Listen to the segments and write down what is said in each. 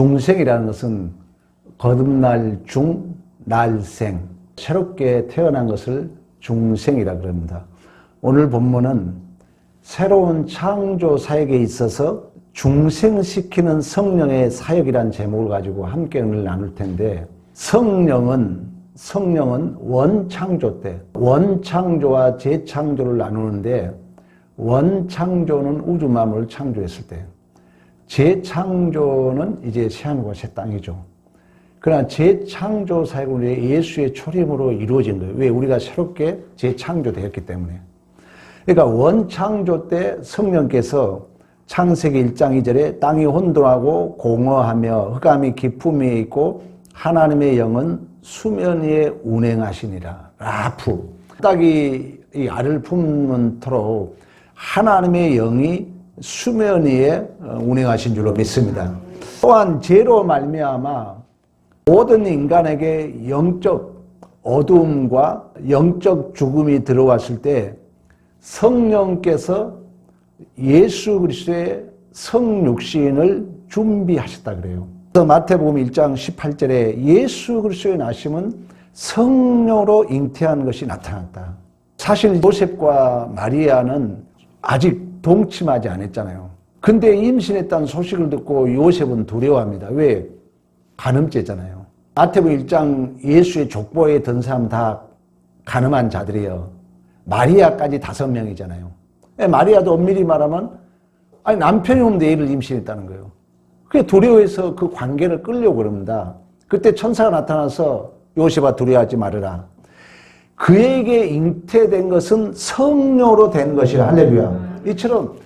중생이라는 것은 거듭날 중, 날생, 새롭게 태어난 것을 중생이라 그럽니다. 오늘 본문은 새로운 창조 사역에 있어서 중생시키는 성령의 사역이란 제목을 가지고 함께 오늘 나눌 텐데 성령은 성령은 원창조 때 원창조와 재창조를 나누는데 원창조는 우주 만물을 창조했을 때 재창조는 이제 새하늘과 새 땅이죠. 그러나 재창조 사역은 예수의 초림으로 이루어진 거예요. 왜? 우리가 새롭게 재창조되었기 때문에. 그러니까 원창조 때 성령께서 창세기 1장 2절에 땅이 혼돈하고 공허하며 흑암이 기품이 있고 하나님의 영은 수면 위에 운행하시니라. 라프. 딱이 이 알을 품는토록 하나님의 영이 수면 위에 어, 운행하신 줄로 믿습니다. 또한 죄로 말미암아 모든 인간에게 영적 어두움과 영적 죽음이 들어왔을 때 성령께서 예수 그리스도의 성육신을 준비하셨다 그래요. 그래서 마태복음 1장 18절에 예수 그리스도의 나심은 성령으로 잉태한 것이 나타났다. 사실 요셉과 마리아는 아직 동침하지 않았잖아요. 근데 임신했다는 소식을 듣고 요셉은 두려워합니다. 왜? 간음죄잖아요. 마태복음 1장 예수의 족보에 든 사람 다 가늠한 자들이에요. 마리아까지 다섯 명이잖아요. 예, 마리아도 엄밀히 말하면 아니 남편이 없는데 얘를 임신했다는 거예요. 그게 두려워해서 그 관계를 끌려고 그럽니다. 그때 천사가 나타나서 요셉아 두려워하지 말으라. 그에게 잉태된 것은 성령으로 된 것이라 할렐루야. 이처럼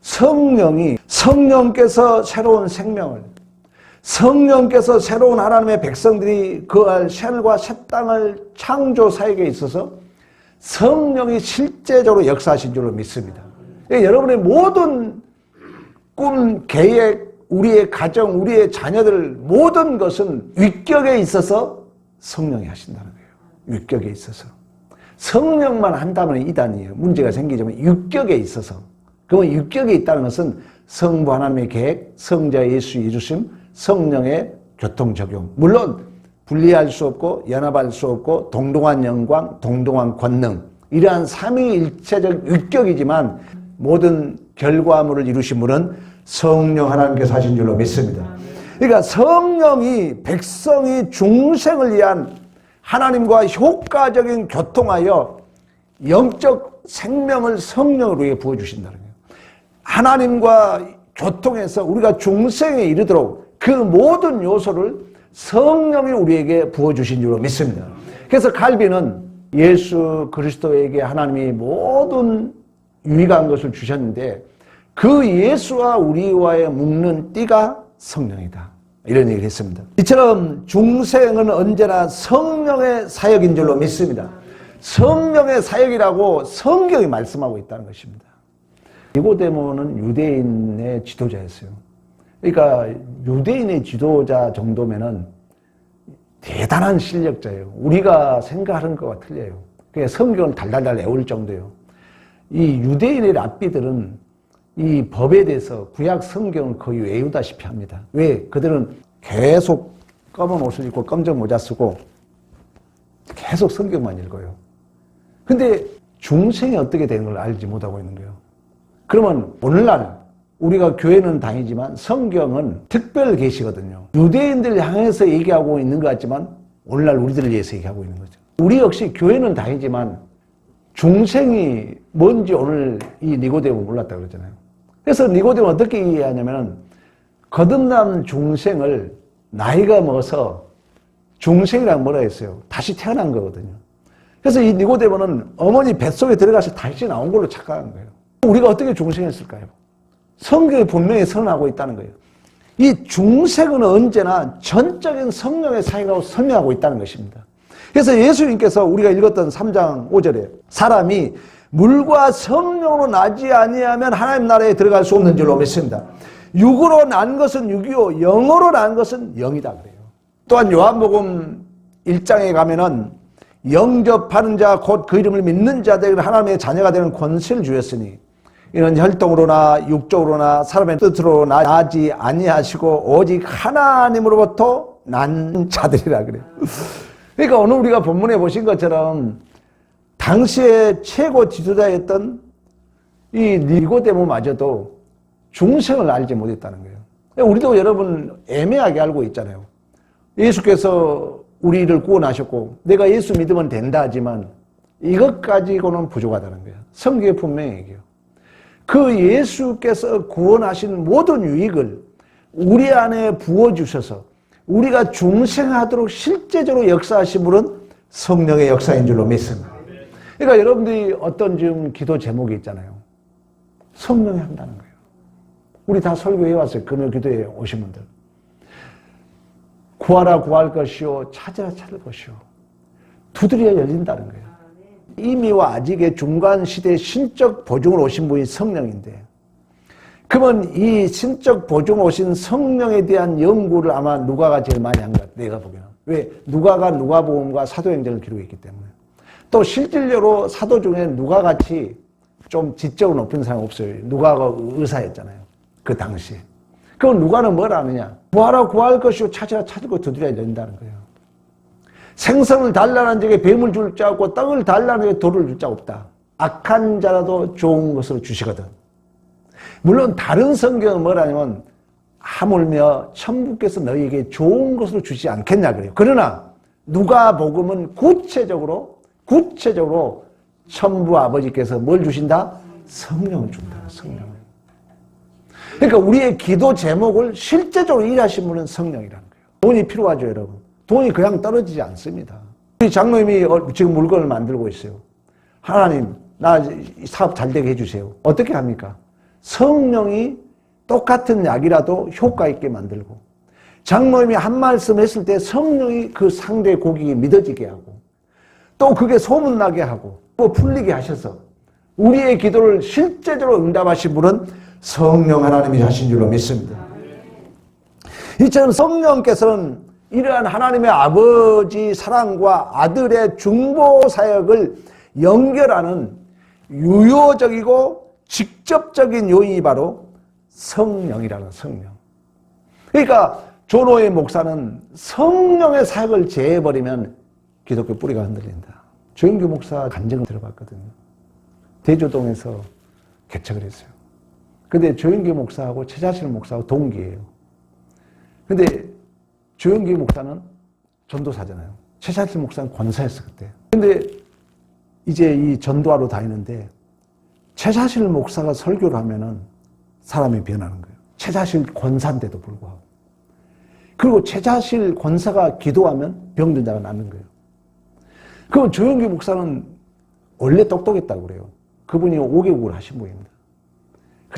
성령이 성령께서 새로운 생명을 성령께서 새로운 하나님의 백성들이 그할 셀과 새 땅을 창조 사역에 있어서 성령이 실제적으로 역사하신 줄로 믿습니다. 여러분의 모든 꿈, 계획, 우리의 가정, 우리의 자녀들 모든 것은 위격에 있어서 성령이 하신다는 거예요. 위격에 있어서. 성령만 한다면 이단이에요. 문제가 생기지만 육격에 있어서. 그러면 육격에 있다는 것은 성부 하나님의 계획, 성자 예수 이루심, 성령의 교통 적용. 물론 분리할 수 없고 연합할 수 없고 동동한 영광, 동동한 권능 이러한 삼위일체적 육격이지만 모든 결과물을 이루신 분은 성령 하나님께서 하신 줄로 믿습니다. 그러니까 성령이 백성이 중생을 위한 하나님과 효과적인 교통하여 영적 생명을 성령으로 위해 부어주신다는 거예요. 하나님과 교통해서 우리가 중생에 이르도록 그 모든 요소를 성령이 우리에게 부어주신 줄로 믿습니다. 그래서 갈비는 예수 그리스도에게 하나님이 모든 유익한 것을 주셨는데 그 예수와 우리와의 묶는 띠가 성령이다. 이런 얘기를 했습니다. 이처럼 중생은 언제나 성령의 사역인 줄로 믿습니다. 성령의 사역이라고 성경이 말씀하고 있다는 것입니다. 니고데모는 유대인의 지도자였어요. 그러니까 유대인의 지도자 정도면은 대단한 실력자예요. 우리가 생각하는 것과 틀려요. 그게 성경을 달달달 외울 정도예요. 이 유대인의 랍비들은 이 법에 대해서 구약 성경을 거의 외우다시피 합니다. 왜? 그들은 계속 검은 옷을 입고 검정 모자 쓰고 계속 성경만 읽어요. 근데 중생이 어떻게 되는 걸 알지 못하고 있는 거예요. 그러면 오늘날 우리가 교회는 다니지만 성경은 특별 계시거든요. 유대인들 향해서 얘기하고 있는 것 같지만 오늘날 우리들을 위해서 얘기하고 있는 거죠. 우리 역시 교회는 다니지만 중생이 뭔지 오늘 이 니고데모 몰랐다 그러잖아요. 그래서 니고데모 어떻게 이해하냐면 거듭난 중생을 나이가 먹어서 중생이라고 뭐라 했어요? 다시 태어난 거거든요. 그래서 이 니고데모는 어머니 뱃속에 들어가서 다시 나온 걸로 착각한 거예요. 우리가 어떻게 중생했을까요? 성경이 분명히 선언하고 있다는 거예요. 이 중생은 언제나 전적인 성령의 사이라고 설명하고 있다는 것입니다. 그래서 예수님께서 우리가 읽었던 3장 5절에 사람이 물과 성령으로 나지 아니하면 하나님 나라에 들어갈 수 없는 줄로 믿습니다. 육으로 난 것은 육이요 영으로 난 것은 영이다 그래요. 또한 요한복음 1장에 가면은 영접하는 자 곧 그 이름을 믿는 자들 하나님의 자녀가 되는 권세를 주었으니 이는 혈통으로나 육적으로나 사람의 뜻으로 나지 아니하시고 오직 하나님으로부터 난 자들이라 그래요. 그러니까 오늘 우리가 본문에 보신 것처럼 당시에 최고 지도자였던 이 니고데모마저도 중생을 알지 못했다는 거예요. 우리도 여러분 애매하게 알고 있잖아요. 예수께서 우리를 구원하셨고 내가 예수 믿으면 된다 하지만 이것 가지고는 부족하다는 거예요. 성경에 분명히 얘기해요. 그 예수께서 구원하신 모든 유익을 우리 안에 부어주셔서 우리가 중생하도록 실제적으로 분은 성령의 역사인 줄로 믿습니다. 그러니까 여러분들이 어떤 지금 기도 제목이 있잖아요. 성령이 한다는 거예요. 우리 다 설교해 왔어요. 금요 기도에 오신 분들. 구하라 구할 것이요 찾으라 찾을 것이요 두드려야 열린다는 거예요. 이미와 아직의 중간 시대 신적 보증을 오신 분이 성령인데 그러면 이 신적 보증 오신 성령에 대한 연구를 아마 누가가 제일 많이 한 것 같아요. 내가 보기에는. 왜? 누가가 누가복음과 사도행전을 기록했기 때문에. 또 실질적으로 사도 중에 누가 같이 좀 지적으로 높은 사람 없어요. 누가가 의사였잖아요. 그 당시에. 그럼 누가는 뭘 하느냐? 구하라 구할 것이요 찾으라 찾을 것 두드려야 된다는 거예요. 생선을 달라는 적에 뱀을 줄 자 없고 떡을 달라는 적에 돌을 줄 자 없다. 악한 자라도 좋은 것을 주시거든. 물론 다른 성경은 뭐라냐면 하물며 천부께서 너희에게 좋은 것을 주지 않겠냐 그래요. 그러나 누가 복음은 구체적으로 구체적으로 천부 아버지께서 뭘 주신다? 성령을 준다. 성령을. 그러니까 우리의 기도 제목을 실제적으로 일하신 분은 성령이라는 거예요. 돈이 필요하죠, 여러분. 돈이 그냥 떨어지지 않습니다. 우리 장로님이 어, 지금 물건을 만들고 있어요. 하나님, 나 사업 잘 되게 해주세요. 어떻게 합니까? 성령이 똑같은 약이라도 효과 있게 만들고, 장로님이 한 말씀 했을 때 성령이 그 상대 고객이 믿어지게 하고, 또 그게 소문나게 하고, 또 풀리게 하셔서, 우리의 기도를 실제적으로 응답하신 분은 성령 하나님이 하신 줄로 믿습니다. 이처럼 성령께서는 이러한 하나님의 아버지 사랑과 아들의 중보 사역을 연결하는 유효적이고 직접적인 요인이 바로 성령이라는 성령. 그러니까 조노의 목사는 성령의 사역을 제해버리면 기독교 뿌리가 흔들린다. 조영규 목사 간증을 들어봤거든요. 대조동에서 개척을 했어요. 근데 조영규 목사하고 최자실 목사하고 동기예요. 근데 조영기 목사는 전도사잖아요. 최자실 목사는 권사였어 그때. 근데 이제 이 전도하러 다니는데 최자실 목사가 설교를 하면은 사람이 변하는 거예요. 최자실 권사인데도 불구하고. 그리고 최자실 권사가 기도하면 병든 자가 낫는 거예요. 그럼 조영기 목사는 원래 똑똑했다고 그래요. 그분이 5개국을 하신 분입니다.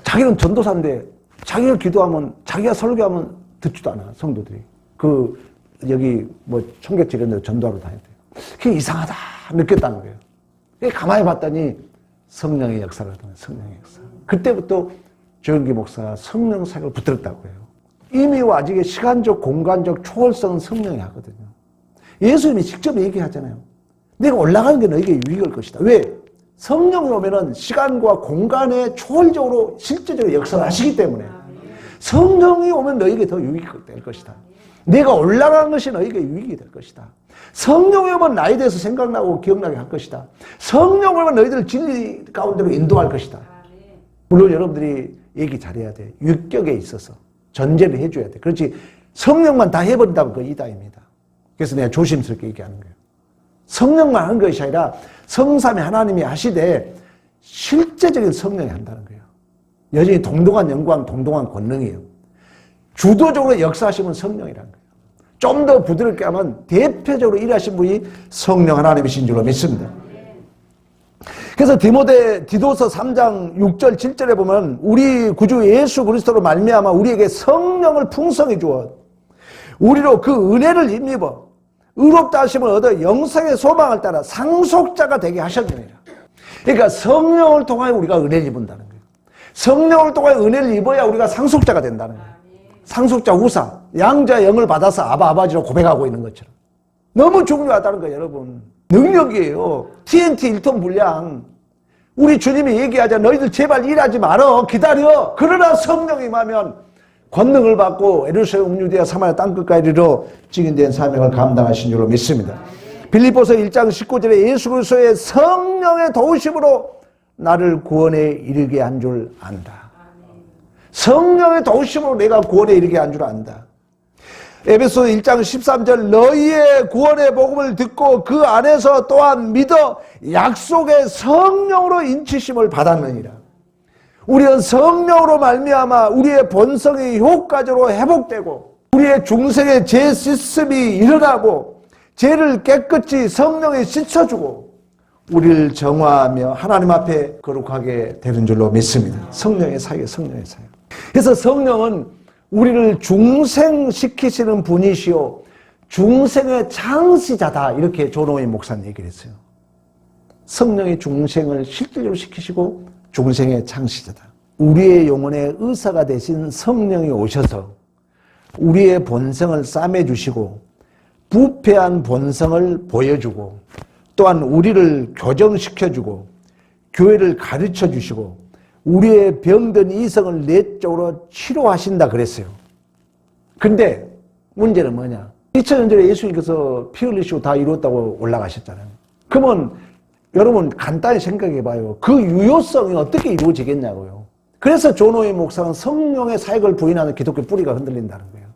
자기는 전도사인데 자기가 기도하면 자기가 설교하면 듣지도 않아 성도들이. 그 여기 뭐 청계천 이런 데 전도하러 다녔대요. 그게 이상하다 느꼈다는 거예요. 가만히 봤더니 성령의 역사를 하던 성령의 역사. 그때부터 조영기 목사가 성령 사역을 붙들었다고 해요. 이미와 아직의 시간적, 공간적 초월성은 성령이 하거든요. 예수님이 직접 얘기하잖아요. 내가 올라가는 게 너에게 유익할 것이다. 왜? 성령이 오면은 시간과 공간에 초월적으로 실제적으로 역사를 하시기 때문에 성령이 오면 너에게 더 유익이 될 것이다. 내가 올라간 것이 너에게 유익이 될 것이다. 성령이 오면 나에 대해서 생각나고 기억나게 할 것이다. 성령이 오면 너희들 진리 가운데로 인도할 것이다. 물론 여러분들이 얘기 잘해야 돼. 육격에 있어서 전제를 해줘야 돼. 그렇지 성령만 다 해버린다면 그 이다입니다. 그래서 내가 조심스럽게 얘기하는 거예요. 성령만 하는 것이 아니라 성삼이 하나님이 하시되 실제적인 성령이 한다는 거예요. 여전히 동동한 영광, 동동한 권능이에요. 주도적으로 역사하시면 성령이라는 거예요. 좀 더 부드럽게 하면 대표적으로 일하신 분이 성령 하나님이신 줄로 믿습니다. 그래서 디모데 디도서 3장 6절 7절에 보면 우리 구주 예수 그리스도로 말미암아 우리에게 성령을 풍성히 주어 우리로 그 은혜를 힘입어 의롭다 하심을 얻어 영생의 소망을 따라 상속자가 되게 하셨느니라. 그러니까 성령을 통하여 우리가 은혜를 입은다는 거예요. 성령을 통하여 은혜를 입어야 우리가 상속자가 된다는 거예요. 상속자 우사, 양자 영을 받아서 아바 아바지로 고백하고 있는 것처럼. 너무 중요하다는 거예요, 여러분. 능력이에요. TNT 1톤 분량. 우리 주님이 얘기하자 너희들 제발 일하지 말어 기다려 그러나 성령이 임하면 권능을 받고 에루살렘 음유대와 사마리아 땅끝까지 이르러 증인된 사명을 감당하신 줄로 믿습니다. 빌립보서 1장 19절에 예수 그리스도의 성령의 도우심으로 나를 구원에 이르게 한 줄 안다. 성령의 도우심으로 내가 구원에 이르게 한 줄 안다. 에베소 1장 13절 너희의 구원의 복음을 듣고 그 안에서 또한 믿어 약속의 성령으로 인치심을 받았느니라. 우리는 성령으로 말미암아 우리의 본성이 효과적으로 회복되고 우리의 중생의 죄 시스템이 일어나고 죄를 깨끗이 성령이 씻어주고 우리를 정화하며 하나님 앞에 거룩하게 되는 줄로 믿습니다. 성령의 사역, 성령의 사역. 그래서 성령은 우리를 중생시키시는 분이시오. 중생의 창시자다. 이렇게 조노의 목사님 얘기를 했어요. 성령이 중생을 실질적으로 시키시고 중생의 창시자다. 우리의 영혼의 의사가 되신 성령이 오셔서 우리의 본성을 싸매 주시고 부패한 본성을 보여주고 또한 우리를 교정시켜 주고 교회를 가르쳐 주시고 우리의 병든 이성을 내적으로 치료하신다 그랬어요. 근데 문제는 뭐냐? 2000년 전에 예수님께서 피 흘리시고 다 이루었다고 올라가셨잖아요. 그러면 여러분 간단히 생각해 봐요. 그 유효성이 어떻게 이루어지겠냐고요. 그래서 조노의 목사는 성령의 사역을 부인하는 기독교 뿌리가 흔들린다는 거예요.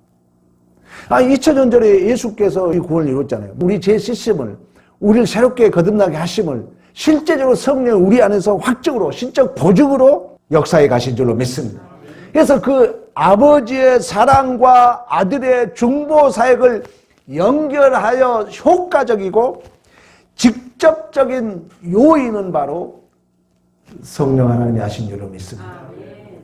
아, 2000년 전에 예수께서 이 구원을 이뤘잖아요. 우리 제 시스템을, 우리를 새롭게 거듭나게 하심을 실제적으로 성령 우리 안에서 확증으로, 신적 보증으로 역사에 가신 줄로 믿습니다. 그래서 그 아버지의 사랑과 아들의 중보 사역을 연결하여 효과적이고 직 접적인 요인은 바로 성령 하나님이 하신 줄로 믿습니다.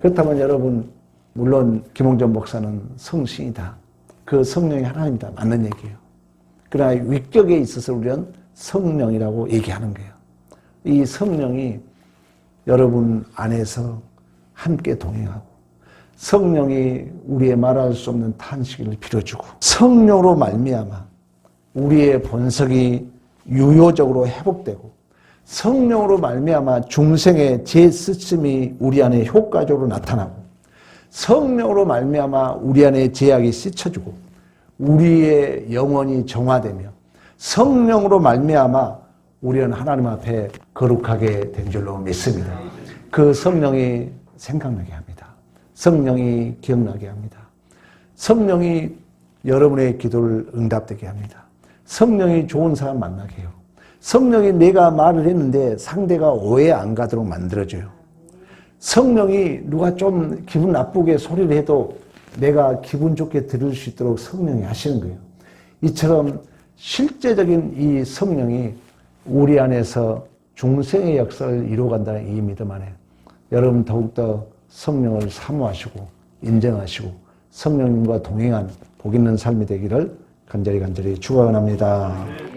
그렇다면 여러분, 물론 김홍전 목사는 성신이다. 그 성령이 하나님이다. 맞는 얘기예요. 그러나 위격에 있어서 우리는 성령이라고 얘기하는 거예요. 이 성령이 여러분 안에서 함께 동행하고 성령이 우리의 말할 수 없는 탄식을 빌어주고 성령으로 말미암아 우리의 본성이 유효적으로 회복되고 성령으로 말미암아 중생의 제스침이 우리 안에 효과적으로 나타나고 성령으로 말미암아 우리 안에 제약이 씻어주고 우리의 영혼이 정화되며 성령으로 말미암아 우리는 하나님 앞에 거룩하게 된 줄로 믿습니다. 그 성령이 생각나게 합니다. 성령이 기억나게 합니다. 성령이 여러분의 기도를 응답되게 합니다. 성령이 좋은 사람 만나게 해요. 성령이 내가 말을 했는데 상대가 오해 안 가도록 만들어줘요. 성령이 누가 좀 기분 나쁘게 소리를 해도 내가 기분 좋게 들을 수 있도록 성령이 하시는 거예요. 이처럼 실제적인 이 성령이 우리 안에서 중생의 역사를 이루어간다는 이 믿음 안에 여러분 더욱더 성령을 사모하시고 인정하시고 성령님과 동행한 복 있는 삶이 되기를 간절히 간절히 축원합니다.